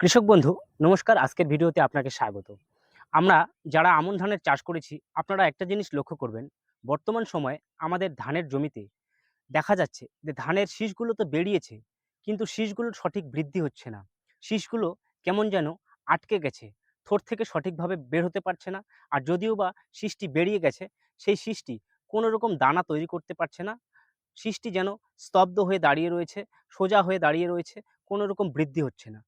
কৃষক বন্ধু, নমস্কার। আজকের ভিডিওতে আপনাকে স্বাগত। আমরা যারা আমন ধানের চাষ করেছি, আপনারা একটা জিনিস লক্ষ্য করবেন। বর্তমান সময়ে আমাদের ধানের জমিতে দেখা যাচ্ছে যে ধানের শীষগুলো তো বেরিয়েছে, কিন্তু শীষগুলোর সঠিক বৃদ্ধি হচ্ছে না। শীষগুলো কেমন যেন আটকে গেছে, থোর থেকে সঠিকভাবে বের হতে পারছে না। আর যদিও বা শীষটি বেরিয়ে গেছে, সেই শীষটি কোনো রকম দানা তৈরি করতে পারছে না। শীষটি যেন স্তব্ধ হয়ে দাঁড়িয়ে রয়েছে, সোজা হয়ে দাঁড়িয়ে রয়েছে, কোনো রকম বৃদ্ধি হচ্ছে না।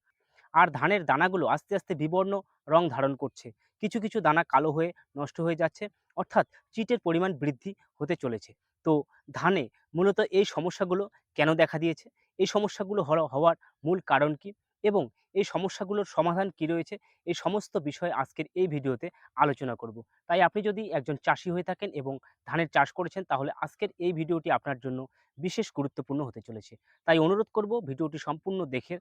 আর ধানের দানাগুলো আস্তে আস্তে বিবর্ণ রং ধারণ করছে। কিছু কিছু দানা কালো হয়ে নষ্ট হয়ে যাচ্ছে, অর্থাৎ চিটের পরিমাণ বৃদ্ধি হতে চলেছে। তো ধানে মূলত এই সমস্যাগুলো কেন দেখা দিয়েছে? এই সমস্যাগুলো হওয়া- হওয়ার মূল কারণ কি? এবং এই সমস্যাগুলোর সমাধান কি রয়েছে? এই সমস্ত বিষয়ে আজকের এই ভিডিওতে আলোচনা করব। তাই আপনি যদি একজন চাষি হয়ে থাকেন এবং ধানের চাষ করেছেন, তাহলে আজকের এই ভিডিওটি আপনার জন্য বিশেষ গুরুত্বপূর্ণ হতে চলেছে। তাই অনুরোধ করব ভিডিওটি সম্পূর্ণ দেখে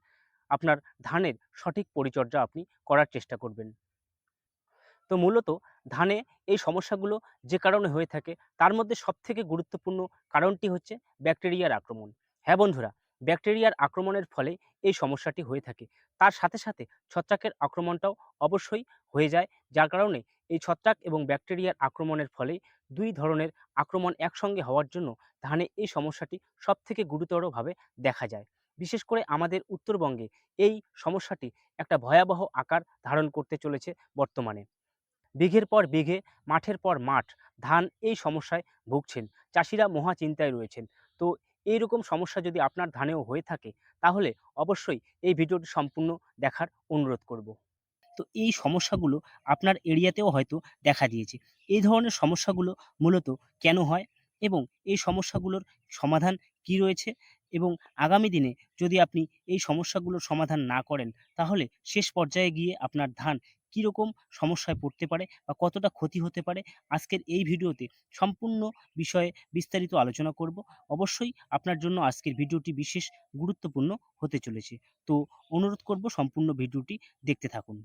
আপনার ধানের সঠিক পরিচর্যা আপনি করার চেষ্টা করবেন। তো মূলত ধানে এই সমস্যাগুলো যে কারণে হয়ে থাকে, তার মধ্যে সবথেকে গুরুত্বপূর্ণ কারণটি হচ্ছে ব্যাকটেরিয়ার আক্রমণ। হ্যাঁ বন্ধুরা, ব্যাকটেরিয়ার আক্রমণের ফলে এই সমস্যাটি হয়ে থাকে। তার সাথে সাথে ছত্রাকের আক্রমণটাও অবশ্যই হয়ে যায়, যার কারণে এই ছত্রাক এবং ব্যাকটেরিয়ার আক্রমণের ফলে দুই ধরনের আক্রমণ একসঙ্গে হওয়ার জন্য ধানে এই সমস্যাটি সবথেকে গুরুতরভাবে দেখা যায়। বিশেষ করে আমাদের উত্তরবঙ্গে এই সমস্যাটি একটা ভয়াবহ আকার ধারণ করতে চলেছে বর্তমানে। বিঘের পর বিঘে, মাঠের পর মাঠ ধান এই সমস্যায় ভুগছেন, চাষিরা মহা চিন্তায় রয়েছেন। তো এই রকম সমস্যা যদি আপনার ধানেও হয়ে থাকে, তাহলে অবশ্যই এই ভিডিওটি সম্পূর্ণ দেখার অনুরোধ করব। তো এই সমস্যাগুলো আপনার এরিয়াতেও হয়তো দেখা দিয়েছে। এই ধরনের সমস্যাগুলো মূলত কেন হয় এবং এই সমস্যাগুলোর সমাধান কি রয়েছে এবং আগামী দিনে যদি আপনি এই সমস্যাগুলোর সমাধান না করেন, তাহলে শেষ পর্যায়ে গিয়ে আপনার ধান কীরকম সমস্যায় পড়তে পারে বা কতটা ক্ষতি হতে পারে, আজকের এই ভিডিওতে সম্পূর্ণ বিষয়ে বিস্তারিত আলোচনা করব। অবশ্যই আপনার জন্য আজকের ভিডিওটি বিশেষ গুরুত্বপূর্ণ হতে চলেছে। তো অনুরোধ করব সম্পূর্ণ ভিডিওটি দেখতে থাকুন।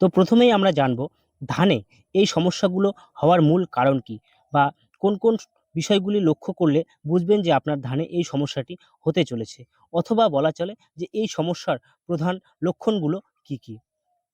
তো প্রথমেই আমরা জানব ধানে এই সমস্যাগুলো হওয়ার মূল কারণ কি বা কোন কোন বিষয়গুলি লক্ষ্য করলে বুঝবেন যে আপনার ধানে এই সমস্যাটি হতে চলেছে। অথবা বলা চলে যে এই সমস্যার প্রধান লক্ষণগুলো কি কি?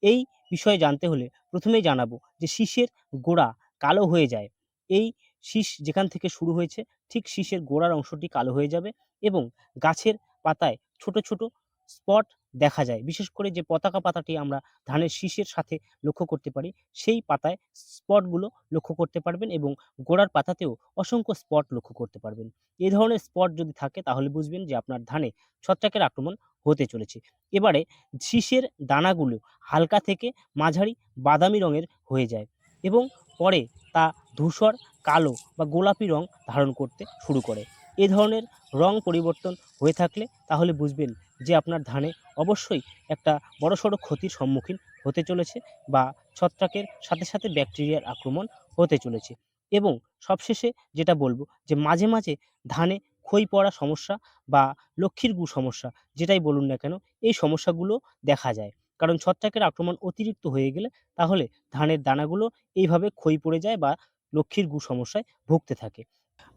এই বিষয়ে জানতে হলে প্রথমেই জানাব যে শীষের গোড়া কালো হয়ে যায়। এই শীষ যেখান থেকে শুরু হয়েছে, ঠিক শীষের গোড়ার অংশটি কালো হয়ে যাবে এবং গাছের পাতায় ছোট ছোট স্পট দেখা যায়। বিশেষ করে যে পতাকা পাতাটি আমরা ধানের শীষের সাথে লক্ষ্য করতে পারি, সেই পাতায় স্পটগুলো লক্ষ্য করতে পারবেন এবং গোড়ার পাতাতেও অসংখ্য স্পট লক্ষ্য করতে পারবেন। এই ধরনের স্পট যদি থাকে তাহলে বুঝবেন যে আপনার ধানে ছত্রাকের আক্রমণ হতে চলেছে। এবারে শীষের দানাগুলো হালকা থেকে মাঝারি বাদামি রঙের হয়ে যায় এবং পরে তা ধূসর, কালো বা গোলাপি রং ধারণ করতে শুরু করে। এ ধরনের রং পরিবর্তন হয়ে থাকলে তাহলে বুঝবেন যে আপনার ধানে অবশ্যই একটা বড়সড় ক্ষতির সম্মুখীন হতে চলেছে বা ছত্রাকের সাথে সাথে ব্যাকটেরিয়ার আক্রমণ হতে চলেছে। এবং সবশেষে যেটা বলব যে মাঝে মাঝে ধানে ক্ষই পড়া সমস্যা বা লক্ষ্মীর গু সমস্যা যেটাই বলুন না কেন, এই সমস্যাগুলো দেখা যায়। কারণ ছত্রাকের আক্রমণ অতিরিক্ত হয়ে গেলে তাহলে ধানের দানাগুলো এইভাবে ক্ষয় পড়ে যায় বা লক্ষ্মীর গু সমস্যায় ভুগতে থাকে।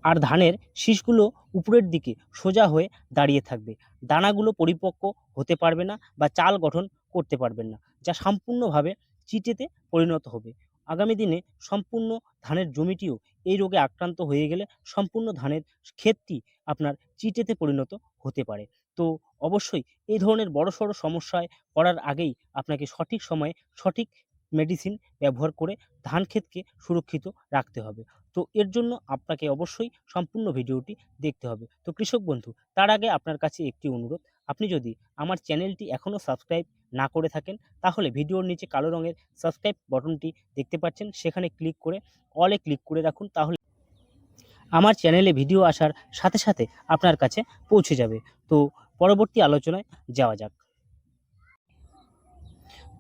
আর ধানের শীষগুলো উপরের দিকে সোজা হয়ে দাঁড়িয়ে থাকবে। দানাগুলো পরিপক্ক হতে পারবে না বা চাল গঠন করতে পারবেন না, যা সম্পূর্ণভাবে চিটেতে পরিণত হবে। আগামী দিনে সম্পূর্ণ ধানের জমিটিও এই রোগে আক্রান্ত হয়ে গেলে সম্পূর্ণ ধানের ক্ষেতটি আপনার চিটেতে পরিণত হতে পারে। তো অবশ্যই এই ধরনের বড়সড় সমস্যায় পড়ার আগেই আপনাকে সঠিক সময়ে সঠিক মেডিসিন ব্যবহার করে ধান ক্ষেতকে সুরক্ষিত রাখতে হবে। তো এর জন্য আপনাকে অবশ্যই সম্পূর্ণ ভিডিওটি দেখতে হবে। তো কৃষক বন্ধু, তার আগে আপনার কাছে একটি অনুরোধ। আপনি যদি আমার চ্যানেলটি এখনও সাবস্ক্রাইব না করে থাকেন, তাহলে ভিডিওর নিচে কালো রঙের সাবস্ক্রাইব বটনটি দেখতে পাচ্ছেন। সেখানে ক্লিক করে অলে ক্লিক করে রাখুন, তাহলে আমার চ্যানেলে ভিডিও আসার সাথে সাথে আপনার কাছে পৌঁছে যাবে। তো পরবর্তী আলোচনায় যাওয়া যাক।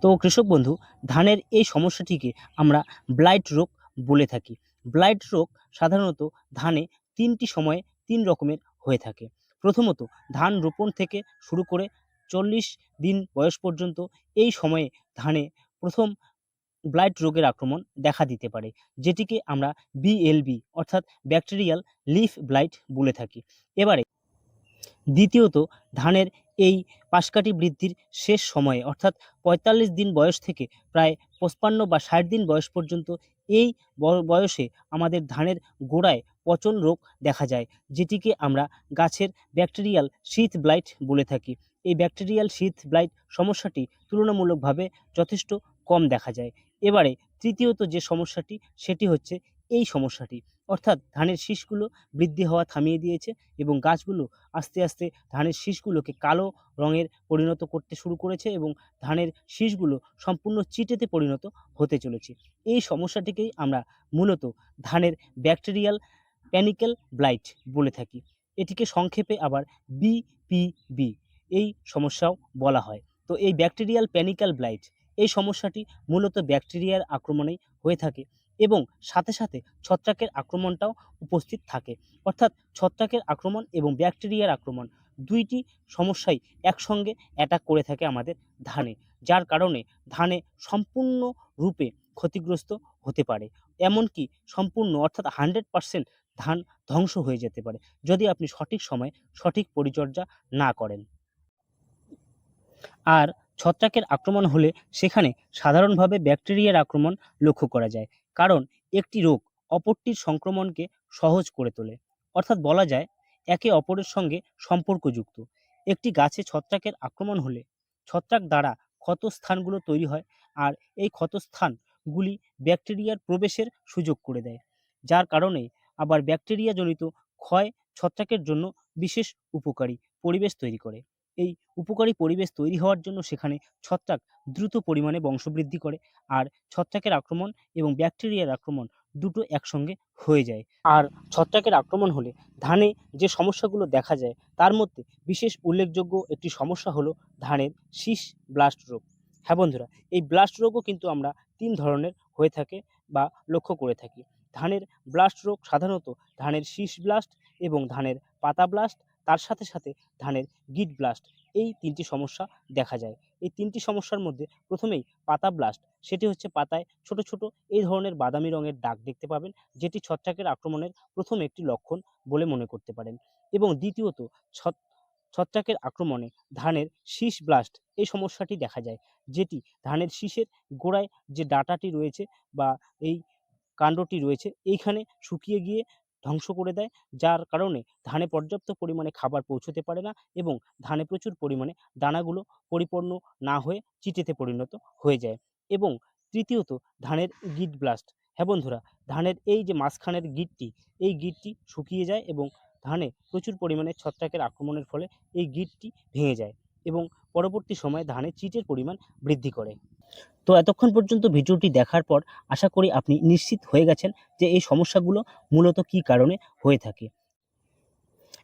তো কৃষক বন্ধু, ধানের এই সমস্যাটিকে আমরা ব্লাইট রোগ বলে থাকি। ব্লাইট রোগ সাধারণত ধানে তিনটি সময়ে তিন রকমের হয়ে থাকে। প্রথমত, ধান রোপণ থেকে শুরু করে চল্লিশ দিন বয়স পর্যন্ত এই সময়ে ধানে প্রথম ব্লাইট রোগের আক্রমণ দেখা দিতে পারে, যেটিকে আমরা বিএলবি অর্থাৎ ব্যাকটেরিয়াল লিফ ব্লাইট বলে থাকি। এবারে, দ্বিতীয়ত, ধানের এই পাশকাঠি বৃদ্ধির শেষ সময়ে, অর্থাৎ পঁয়তাল্লিশ দিন বয়স থেকে প্রায় পঁচপান্ন বা ষাট দিন বয়স পর্যন্ত এই বয়সে আমাদের ধানের গোড়ায় পচন রোগ দেখা যায়, যেটিকে আমরা গাছের ব্যাকটেরিয়াল শীত ব্লাইট বলে থাকি। এই ব্যাকটেরিয়াল শীত ব্লাইট সমস্যাটি তুলনামূলকভাবে যথেষ্ট কম দেখা যায়। এবারে তৃতীয়ত যে সমস্যাটি, সেটি হচ্ছে এই সমস্যাটি। অর্থাৎ ধানের শীষগুলো বৃদ্ধি হওয়া থামিয়ে দিয়েছে এবং গাছগুলো আস্তে আস্তে ধানের শীষগুলোকে কালো রঙের পরিণত করতে শুরু করেছে এবং ধানের শীষগুলো সম্পূর্ণ চিটেতে পরিণত হতে চলেছে। এই সমস্যাটিকেই আমরা মূলত ধানের ব্যাকটেরিয়াল প্যানিক্যাল ব্লাইট বলে থাকি। এটিকে সংক্ষেপে আবার বিপিবি এই সমস্যাও বলা হয়। তো এই ব্যাকটেরিয়াল প্যানিক্যাল ব্লাইট এই সমস্যাটি মূলত ব্যাকটেরিয়ার আক্রমণেই হয়ে থাকে এবং সাথে সাথে ছত্রাকের আক্রমণটাও উপস্থিত থাকে। অর্থাৎ ছত্রাকের আক্রমণ এবং ব্যাকটেরিয়ার আক্রমণ দুইটি সমস্যাই একসঙ্গে অ্যাটাক করে থাকে আমাদের ধানে, যার কারণে ধানে সম্পূর্ণ রূপে ক্ষতিগ্রস্ত হতে পারে। এমনকি সম্পূর্ণ অর্থাৎ হান্ড্রেড পারসেন্ট ধান ধ্বংস হয়ে যেতে পারে, যদি আপনি সঠিক সময়ে সঠিক পরিচর্যা না করেন। আর ছত্রাকের আক্রমণ হলে সেখানে সাধারণভাবে ব্যাকটেরিয়ার আক্রমণ লক্ষ্য করা যায়। কারণ একটি রোগ অপরটির সংক্রমণকে সহজ করে তোলে। অর্থাৎ বলা যায়, একে অপরের সঙ্গে সম্পর্কযুক্ত। একটি গাছে ছত্রাকের আক্রমণ হলে ছত্রাক দ্বারা ক্ষতস্থানগুলো তৈরি হয় আর এই ক্ষতস্থানগুলি ব্যাকটেরিয়ার প্রবেশের সুযোগ করে দেয়। যার কারণে আবার ব্যাকটেরিয়াজনিত ক্ষয় ছত্রাকের জন্য বিশেষ উপকারী পরিবেশ তৈরি করে। এই উপকারী পরিবেশ তৈরি হওয়ার জন্য সেখানে ছত্রাক দ্রুত পরিমাণে বংশবৃদ্ধি করে। আর ছত্রাকের আক্রমণ এবং ব্যাকটেরিয়ার আক্রমণ দুটো একসঙ্গে হয়ে যায়। আর ছত্রাকের আক্রমণ হলে ধানে যে সমস্যাগুলো দেখা যায়, তার মধ্যে বিশেষ উল্লেখযোগ্য একটি সমস্যা হলো ধানের শীষ ব্লাস্ট রোগ। হ্যাঁ বন্ধুরা, এই ব্লাস্ট রোগও কিন্তু আমরা তিন ধরনের হয়ে থাকে বা লক্ষ্য করে থাকি। ধানের ব্লাস্ট রোগ সাধারণত ধানের শীষ ব্লাস্ট এবং ধানের পাতা ব্লাস্ট তার সাথে সাথে ধানের গিট ব্লাস্ট এই তিনটি সমস্যা দেখা যায়। এই তিনটি সমস্যার মধ্যে প্রথমেই পাতা ব্লাস্ট সেটি হচ্ছে পাতায় ছোট ছোট এই ধরনের বাদামি রঙের দাগ দেখতে পাবেন, যেটি ছত্রাকের আক্রমণের প্রথম একটি লক্ষণ বলে মনে করতে পারেন। এবং দ্বিতীয়ত, ছত- ছত্রাকের আক্রমণে ধানের শীষ ব্লাস্ট এই সমস্যাটি দেখা যায়, যেটি ধানের শীষের গোড়ায় যে ডাঁটাটি রয়েছে বা এই কাণ্ডটি রয়েছে, এইখানে শুকিয়ে গিয়ে ধ্বংস করে দেয়, যার কারণে ধানে পর্যাপ্ত পরিমাণে খাবার পৌঁছতে পারে না এবং ধানে প্রচুর পরিমাণে দানাগুলো পরিপূর্ণ না হয়ে চিটেতে পরিণত হয়ে যায়। এবং তৃতীয়ত, ধানের গিট ব্লাস্ট। হ্যাঁ বন্ধুরা, ধানের এই যে মাঝখানের গিটটি, এই গিটটি শুকিয়ে যায় এবং ধানে প্রচুর পরিমাণে ছত্রাকের আক্রমণের ফলে এই গিটটি ভেঙে যায় এবং পরবর্তী সময়ে ধানে চিটের পরিমাণ বৃদ্ধি করে। তো এতক্ষণ পর্যন্ত ভিডিওটি দেখার পর আশা করি আপনি নিশ্চিত হয়ে গেছেন যে এই সমস্যাগুলো মূলত কী কারণে হয়ে থাকে।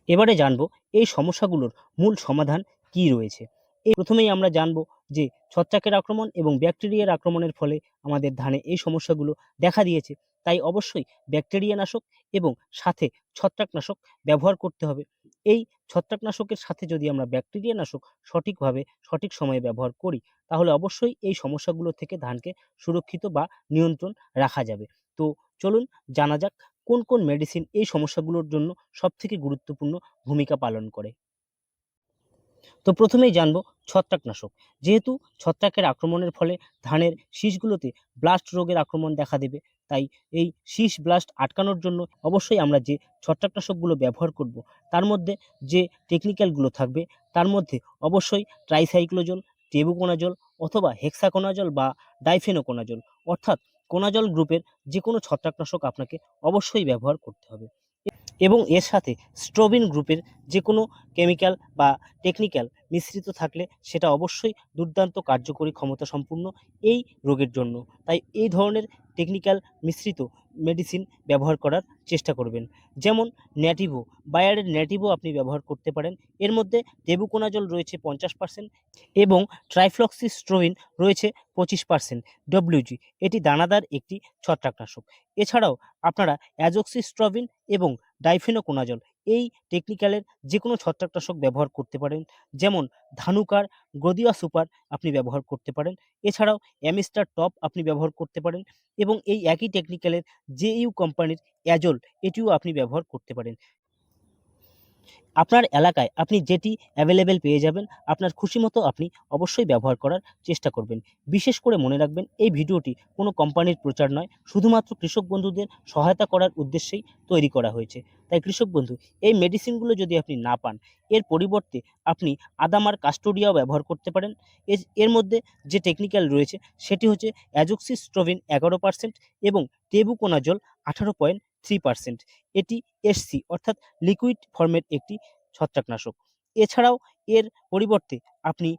এবারে জানব এই সমস্যাগুলোর মূল সমাধান কী রয়েছে। এই প্রথমেই আমরা জানব যে ছত্রাকের আক্রমণ এবং ব্যাকটেরিয়ার আক্রমণের ফলে আমাদের ধানে এই সমস্যাগুলো দেখা দিয়েছে। তাই অবশ্যই ব্যাকটেরিয়া নাশক এবং সাথে ছত্রাকনাশক ব্যবহার করতে হবে। এই ছত্রাকনাশকের সাথে যদি আমরা ব্যাকটেরিয়া নাশক সঠিকভাবে, সঠিক সময়ে ব্যবহার করি, তাহলে অবশ্যই এই সমস্যাগুলো থেকে ধানকে সুরক্ষিত বা নিয়ন্ত্রণ রাখা যাবে। তো চলুন জানা যাক কোন কোন মেডিসিন এই সমস্যাগুলোর জন্য সবথেকে গুরুত্বপূর্ণ ভূমিকা পালন করে। তো প্রথমেই জানব ছত্রাকনাশক। যেহেতু ছত্রাকের আক্রমণের ফলে ধানের শীষগুলোতে ব্লাস্ট রোগের আক্রমণ দেখা দেবে, তাই এই শীষ ব্লাস্ট আটকানোর জন্য অবশ্যই আমরা যে ছত্রাকনাশকগুলো ব্যবহার করব, তার মধ্যে যে টেকনিক্যালগুলো থাকবে, তার মধ্যে অবশ্যই ট্রাইসাইক্লোজল টেবুকোনাজল অথবা হেক্সাকোনাজল বা ডাইফেনোকোনাজল অর্থাৎ কোনাজল গ্রুপের যে কোনো ছত্রাকনাশক আপনাকে অবশ্যই ব্যবহার করতে হবে। এবং এর সাথে স্ট্রোবিন গ্রুপের যে কোনো কেমিক্যাল বা টেকনিক্যাল মিশ্রিত থাকলে সেটা অবশ্যই দুর্দান্ত কার্যকরী ক্ষমতা সম্পূর্ণ এই রোগের জন্য। তাই এই ধরনের টেকনিক্যাল মিশ্রিত মেডিসিন ব্যবহার করার চেষ্টা করবেন। যেমন ন্যাটিভো, বায়ারের ন্যাটিভো আপনি ব্যবহার করতে পারেন। এর মধ্যে দেবুকোনাজল রয়েছে পঞ্চাশ পার্সেন্ট এবং ট্রাইফ্লক্সিস্ট্রোইন রয়েছে পঁচিশ পার্সেন্ট, ডব্লিউজি। এটি দানাদার একটি ছত্রাকনাশক। এছাড়াও আপনারা অ্যাজোক্সিস্ট্রবিন এবং ডাইফেনোকোনাজল এই টেকনিক্যালের যে কোনো ছত্রাকনাশক ব্যবহার করতে পারেন। যেমন ধানুকার গ্রদিয়া সুপার আপনি ব্যবহার করতে পারেন। এছাড়াও অ্যামিস্টার টপ আপনি ব্যবহার করতে পারেন এবং এই একই টেকনিক্যালের জে ইউ কোম্পানির অ্যাজল এটিও আপনি ব্যবহার করতে পারেন। আপনার এলাকায় আপনি যেটি অ্যাভেলেবেল পেয়ে যাবেন, আপনার খুশি মতো আপনি অবশ্যই ব্যবহার করার চেষ্টা করবেন। বিশেষ করে মনে রাখবেন, এই ভিডিওটি কোনো কোম্পানির প্রচার নয়, শুধুমাত্র কৃষক বন্ধুদের সহায়তা করার উদ্দেশ্যেই তৈরি করা হয়েছে। তাই কৃষক বন্ধু, এই মেডিসিনগুলো যদি আপনি না পান, এর পরিবর্তে আপনি আদামার কাস্টোডিয়াও ব্যবহার করতে পারেন। এর- মধ্যে যে টেকনিক্যাল রয়েছে, সেটি হচ্ছে অ্যাজোক্সিস্ট্রোভিন এগারো পার্সেন্ট এবং টেবুকোনাজল আঠারো পয়েন্ট থ্রি পার্সেন্ট এটি এসসি অর্থাৎ লিকুইড ফর্মের একটি ছত্রাকনাশক। এছাড়াও এর পরিবর্তে আপনি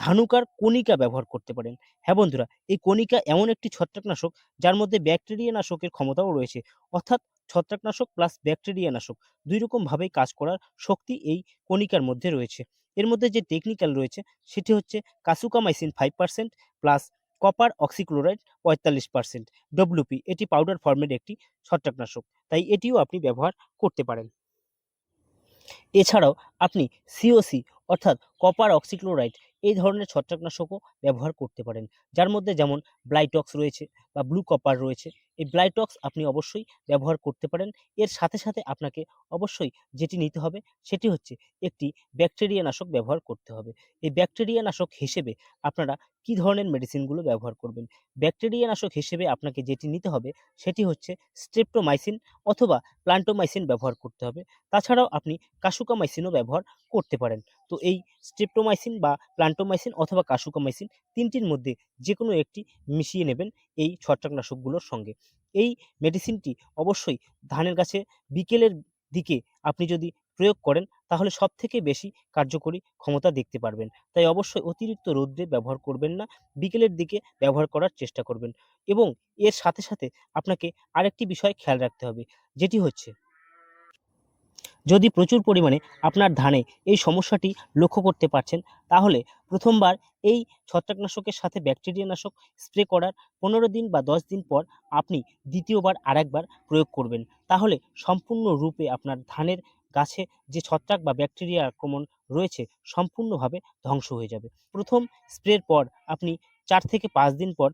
ধানুকার কণিকা ব্যবহার করতে পারেন। হ্যাঁ বন্ধুরা, এই কণিকা এমন একটি ছত্রাকনাশক যার মধ্যে ব্যাকটেরিয়া নাশকের ক্ষমতাও রয়েছে। অর্থাৎ ছত্রাকনাশক প্লাস ব্যাকটেরিয়া নাশক দুই রকমভাবেই কাজ করার শক্তি এই কণিকার মধ্যে রয়েছে। এর মধ্যে যে টেকনিক্যাল রয়েছে, সেটি হচ্ছে kasugamycin five percent plus copper oxychloride পঁয়তাল্লিশ পার্সেন্ট ডব্লুপি এটি পাউডার ফর্মের একটি ছত্রাকনাশক, তাই এটিও আপনি ব্যবহার করতে পারেন। এছাড়াও আপনি সিওসি অর্থাৎ কপার অক্সিক্লোরাইড এই ধরনের ছত্রাকনাশকও ব্যবহার করতে পারেন, যার মধ্যে যেমন ব্লাইটক্স রয়েছে বা ব্লু কপার রয়েছে এই ব্লাইটক্স আপনি অবশ্যই ব্যবহার করতে পারেন। এর সাথে সাথে আপনাকে অবশ্যই যেটি নিতে হবে সেটি হচ্ছে একটি ব্যাকটেরিয়া নাশক ব্যবহার করতে হবে। এই ব্যাকটেরিয়া নাশক হিসেবে আপনারা কী ধরনের মেডিসিনগুলো ব্যবহার করবেন? ব্যাকটেরিয়া নাশক হিসেবে আপনাকে যেটি নিতে হবে সেটি হচ্ছে স্ট্রেপ্টোমাইসিন অথবা প্লান্টোমাইসিন ব্যবহার করতে হবে। তাছাড়াও আপনি কাসুকামাইসিনও ব্যবহার করতে পারেন। তো এই স্ট্রেপ্টোমাইসিন বা প্লান্টোমাইসিন অথবা কাসুকামাইসিন তিনটির মধ্যে যে কোনো একটি মিশিয়ে নেবেন এই ছত্রাকনাশকগুলোর সঙ্গে। এই মেডিসিনটি অবশ্যই ধানের গাছে বিকেলের দিকে আপনি যদি প্রয়োগ করেন, তাহলে সব থেকে বেশি কার্যকরী ক্ষমতা দেখতে পারবেন। তাই অবশ্যই অতিরিক্ত রৌদ্রে ব্যবহার করবেন না, বিকেলের দিকে ব্যবহার করার চেষ্টা করবেন এবং এর সাথে সাথে আপনাকে আরেকটি বিষয় খেয়াল রাখতে হবে, যেটি হচ্ছে যদি প্রচুর পরিমাণে আপনার ধানে এই সমস্যাটি লক্ষ্য করতে পারছেন, তাহলে প্রথমবার এই ছত্রাকনাশকের সাথে ব্যাকটেরিয়া নাশক স্প্রে করার পনেরো দিন বা দশ দিন পর আপনি দ্বিতীয়বার আরেকবার প্রয়োগ করবেন। তাহলে সম্পূর্ণরূপে আপনার ধানের গাছে যে ছত্রাক বা ব্যাকটেরিয়া আক্রমণ রয়েছে, সম্পূর্ণভাবে ধ্বংস হয়ে যাবে। প্রথম স্প্রের পর আপনি চার থেকে পাঁচ দিন পর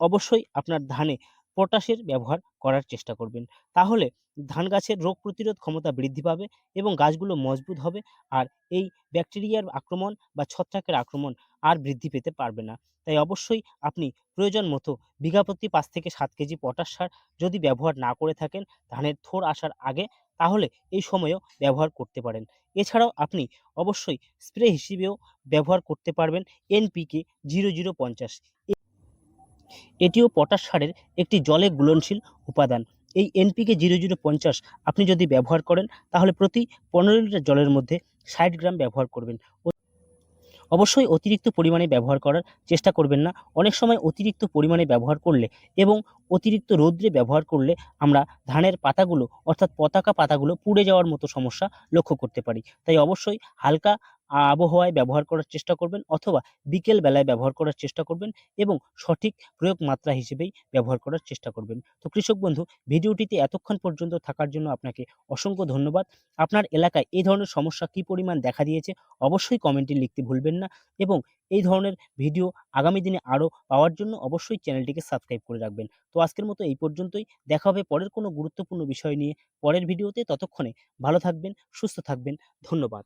অবশ্যই আপনার ধানে পটাশের ব্যবহার করার চেষ্টা করবেন। তাহলে ধান গাছের রোগ প্রতিরোধ ক্ষমতা বৃদ্ধি পাবে এবং গাছগুলো মজবুত হবে আর এই ব্যাকটেরিয়ার আক্রমণ বা ছত্রাকের আক্রমণ আর বৃদ্ধি পেতে পারবে না। তাই অবশ্যই আপনি প্রয়োজন মতো বিঘা প্রতি পাঁচ থেকে সাত কেজি পটাশ সার যদি ব্যবহার না করে থাকেন ধানের থোর আসার আগে, তাহলে এই সময়েও ব্যবহার করতে পারেন। এছাড়াও আপনি অবশ্যই স্প্রে হিসেবেও ব্যবহার করতে পারবেন এনপিকে জিরো জিরো পঞ্চাশ। এটিও পটাশ সারের একটি জলে গুলনশীল উপাদান। এই এনপিকে জিরো জিরো পঞ্চাশ আপনি যদি ব্যবহার করেন, তাহলে প্রতি পনেরো লিটার জলের মধ্যে ষাট গ্রাম ব্যবহার করবেন। অবশ্যই অতিরিক্ত পরিমাণে ব্যবহার করার চেষ্টা করবেন না। অনেক সময় অতিরিক্ত পরিমাণে ব্যবহার করলে এবং অতিরিক্ত রৌদ্রে ব্যবহার করলে আমরা ধানের পাতাগুলো, অর্থাৎ পতাকা পাতাগুলো পুড়ে যাওয়ার মতো সমস্যা লক্ষ্য করতে পারি। তাই অবশ্যই হালকা আবহাওয়ায় ব্যবহার করার চেষ্টা করবেন অথবা বিকেল বেলায় ব্যবহার করার চেষ্টা করবেন এবং সঠিক প্রয়োগ মাত্রা হিসেবেই ব্যবহার করার চেষ্টা করবেন। তো কৃষক বন্ধু, ভিডিওটিতে এতক্ষণ পর্যন্ত থাকার জন্য আপনাকে অসংখ্য ধন্যবাদ। আপনার এলাকায় এই ধরনের সমস্যা কী পরিমাণ দেখা দিয়েছে অবশ্যই কমেন্টে লিখতে ভুলবেন না এবং এই ধরনের ভিডিও আগামী দিনে আরও পাওয়ার জন্য অবশ্যই চ্যানেলটিকে সাবস্ক্রাইব করে রাখবেন। তো আজকের মতো এই পর্যন্তই। দেখা হবে পরের কোনো গুরুত্বপূর্ণ বিষয় নিয়ে পরের ভিডিওতে। ততক্ষণে ভালো থাকবেন, সুস্থ থাকবেন। ধন্যবাদ।